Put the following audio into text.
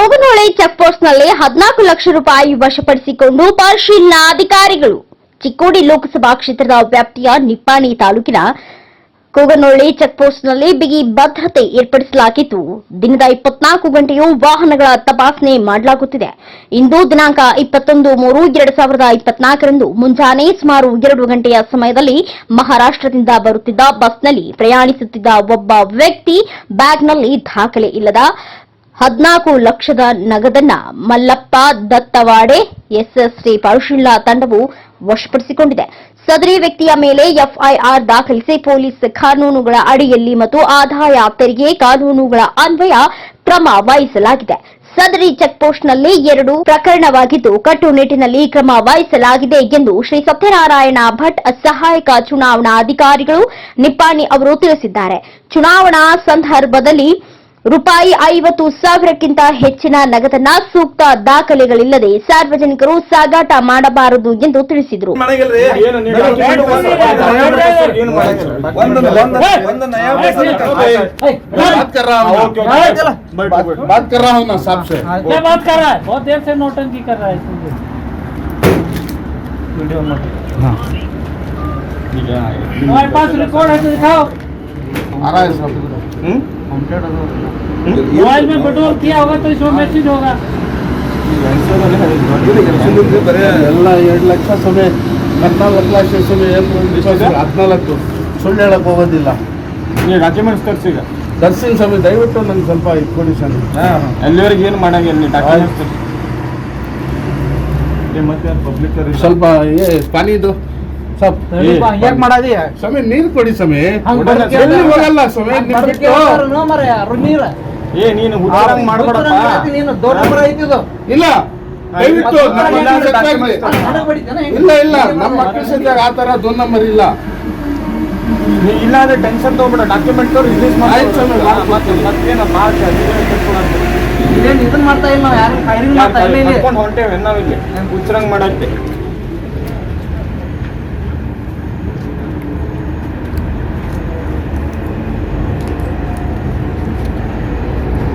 ಕೂಗನೊಳೆ check ಪೋಸ್ಟ್ನಲ್ಲಿ ಹದಿನಾಲ್ಕು ಲಕ್ಷ ರೂಪಾಯಿ ವಶಪಡಿಸಿಕೊಂಡು ಪರಿಶೀಲನಾಧಿಕಾರಿಗಳು ಚಿಕ್ಕೋಡಿ ಲೋಕಸಭಾ ಕ್ಷೇತ್ರದ ವ್ಯಾಪ್ತಿಯ ನಿಪ್ಪಾಣಿ ತಾಲೂಕಿನ ಕೋಗನೊಳ್ಳಿ ಚೆಕ್ಪೋಸ್ಟ್ನಲ್ಲಿ ಬಿಗಿ ಭದ್ರತೆ ಏರ್ಪಡಿಸಲಾಗಿದ್ದು, ದಿನದ ಇಪ್ಪತ್ನಾಲ್ಕು ಗಂಟೆಯೂ ವಾಹನಗಳ ತಪಾಸಣೆ ಮಾಡಲಾಗುತ್ತಿದೆ. ಇಂದು ದಿನಾಂಕ ಇಪ್ಪತ್ತೊಂದು ಮೂರು ಎರಡು ಸಾವಿರದ ಇಪ್ಪತ್ನಾಲ್ಕರಂದು ಮುಂಜಾನೆ ಸುಮಾರು ಎರಡು ಗಂಟೆಯ ಸಮಯದಲ್ಲಿ ಮಹಾರಾಷ್ಟ್ರದಿಂದ ಬರುತ್ತಿದ್ದ ಬಸ್ನಲ್ಲಿ ಪ್ರಯಾಣಿಸುತ್ತಿದ್ದ ಒಬ್ಬ ವ್ಯಕ್ತಿ ಬ್ಯಾಗ್ನಲ್ಲಿ ದಾಖಲೆ ಇಲ್ಲದ ಹದಿನಾಲ್ಕು ಲಕ್ಷದ ನಗದನ್ನ ಮಲ್ಲಪ್ಪ ದತ್ತವಾಡೆ ಎಸ್ಎಸ್ಟಿ ಪರಿಶೀಲನಾ ತಂಡವು ವಶಪಡಿಸಿಕೊಂಡಿದೆ. ಸದರಿ ವ್ಯಕ್ತಿಯ ಮೇಲೆ ಎಫ್ಐಆರ್ ದಾಖಲಿಸಿ ಪೊಲೀಸ್ ಕಾನೂನುಗಳ ಅಡಿಯಲ್ಲಿ ಮತ್ತು ಆದಾಯ ತೆರಿಗೆ ಕಾನೂನುಗಳ ಅನ್ವಯ ಕ್ರಮ ವಹಿಸಲಾಗಿದೆ. ಸದರಿ ಚೆಕ್ ಪೋಸ್ಟ್ನಲ್ಲಿ ಎರಡು ಪ್ರಕರಣವಾಗಿದ್ದು, ಕಟ್ಟುನಿಟ್ಟಿನಲ್ಲಿ ಕ್ರಮ ವಹಿಸಲಾಗಿದೆ ಎಂದು ಶ್ರೀ ಸತ್ಯನಾರಾಯಣ ಭಟ್ ಸಹಾಯಕ ಚುನಾವಣಾ ಅಧಿಕಾರಿಗಳು ನಿಪ್ಪಾಣಿ ಅವರು ತಿಳಿಸಿದ್ದಾರೆ. ಚುನಾವಣಾ ಸಂದರ್ಭದಲ್ಲಿ ರೂಪಾಯಿ ಐವತ್ತು ಸಾವಿರಕ್ಕಿಂತ ಹೆಚ್ಚಿನ ನಗದನ್ನ ಸೂಕ್ತ ದಾಖಲೆಗಳಿಲ್ಲದೆ ಸಾರ್ವಜನಿಕರು ಸಾಗಾಟ ಮಾಡಬಾರದು ಎಂದು ತಿಳಿಸಿದರು ಮಾಡಂಗಿಲ್ರಿ ಏನು ನೀವು ಮೇಡಮ್, document ಒಂದು- ಕೊಡ್ತಾರೆ, ಏನು ಮಾಡಂಗಿಲ್ಲ. ಒಂದು ಒಂದು- ಒಂದು ನಯಾ ಪೈಸಾ नहीं करते। बात कर रहा हूँ हाँ, ओके, ओके। बैठो, बात, बैठो। बात कर रहा हूँ ना साहब से क्या बात कर रहा है बहुत देर से नौटंकी कर रहा है तुझे वीडियो मत ठीक है, हाँ, ये- हमारे पास रिकॉर्ड है तो दिखाओ आ रहा है साहब हम्म? मोबाइल में पेट्रोल किया होगा तो इसमें मैसेज होगा ಸುಮ್ನೆ ಬರೇ ಎಲ್ಲ ಎರಡು ಲಕ್ಷ ಸೊನ್ನೆ ಹದಿನಾಲ್ಕು ಲಕ್ಷ ಸೊನ್ನೆ ಹದಿನಾಲ್ಕು ಸುಳ್ಳು ಹೇಳಕ್ ಹೋಗೋದಿಲ್ಲ ನೀವು ಡಾಕ್ಯುಮೆಂಟ್ಸ್ ತರ್ಸಿ ಈಗ ದರ್ಶನ್ ಸ್ವಾಮಿ ದಯವಿಟ್ಟು ನಂಗೆ ಸ್ವಲ್ಪ ಇದು ಕೊಡಿ ಸ್ವಾಮಿ ಎಲ್ಲಿವರೆಗೆ ಏನು ಮಾಡಂಗಿಲ್ಲ ನೀವು ಡಾಕ್ಯುಮೆಂಟ್ಸ್ ತರ್ಸಿ ಏ, ಮತ್ತೆ ಯಾರು ಪಬ್ಲಿಕ್ ಸ್ವಲ್ಪ ಏ ಪಾನಿ ಇದು ಸ್ವಲ್ಪ ಏ, ಯಾಕೆ ಮಾಡೋದಿ? ಸ್ವಾಮಿ ನೀರು ಕೊಡಿ ಸ್ವಾಮಿ ಎಲ್ಲಿ ಹೋಗಲ್ಲ ಸ್ವಾಮಿ ನಿಮ್ ಬಿಟ್ಟು? ನೀರ. ಏ ನೀನು ಹುಡುಗರಂಗ್ ಮಾಡ್ಬೇಡಪ್ಪ. ನೀನು? ದೊಡ್ಡ ನಂಬರ್ ಐತಿದು ಇಲ್ಲ ದಯವಿಟ್ಟು ನಮ್ಮ ಇಲ್ಲ. ಇಲ್ಲ ಇಲ್ಲ ನಮ್ಮ ಮಕ್ಕಳು ಆ ತರ ನಂಬರ್ ಇಲ್ಲ. ನೀ ಇಲ್ಲ ಅಂದ್ರೆ ಟೆನ್ಷನ್ ತಗೋಬೇಡ ಡಾಕ್ಯುಮೆಂಟ್ ರಿಲೀಸ್ ಮತ್ತೇನ ಇದನ್ನ ಮಾಡ್ತಾ ಇಲ್ಲ? ನಾವು ಯಾರು ಮಾಡ್ತಾ ಇಲ್ಲ ಹೊಂಟೇವೆ ನಾವಿಲ್ಲಿ. ಹುಚ್ಚರಂಗ್ ಮಾಡತ್ತೆ